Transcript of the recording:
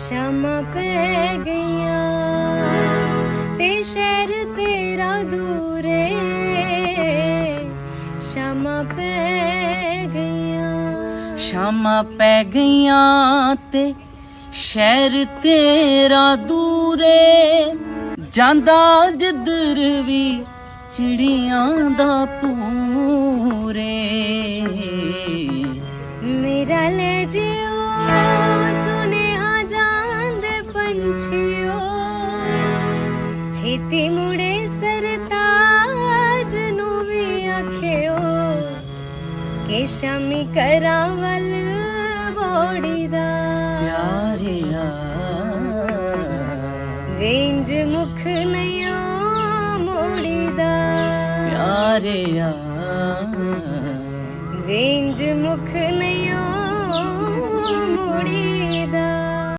ਸ਼ਾਮਾਂ ਪੈ ਗਈਆਂ ਤੇ ਸ਼ਹਿਰ ਤੇਰਾ ਦੂਰੇ ਸ਼ਾਮਾਂ ਪੈ ਗਈਆਂ। ਸ਼ਾਮਾਂ ਪੈ ਗਈਆਂ ਤੇ ਸ਼ਹਿਰ ਤੇਰਾ ਦੂਰੇ ਜਾਂਦਾ ਜਿੱਧਰ ਵੀ ਚਿੜੀਆਂ ਦਾ ਪੂਰੇ ਮੇਰਾ ਲੈ ਜਿਓ ਛੇਤੀ ਮੁੜੇ ਸਰਤਾਜ ਨੂੰ ਵੀ ਆਖਿਓ ਕਿ ਸ਼ਾਮੀ ਕਰਾਂ ਵੱਲ ਬੋੜੀ ਦਾ ਪਿਆਰਿਆ ਵੇਂਜ ਮੁਖ ਨਿਓ ਮੋੜੀ ਦਾ ਪਿਆਰਿਆ ਵੇਂਜ ਮੁਖ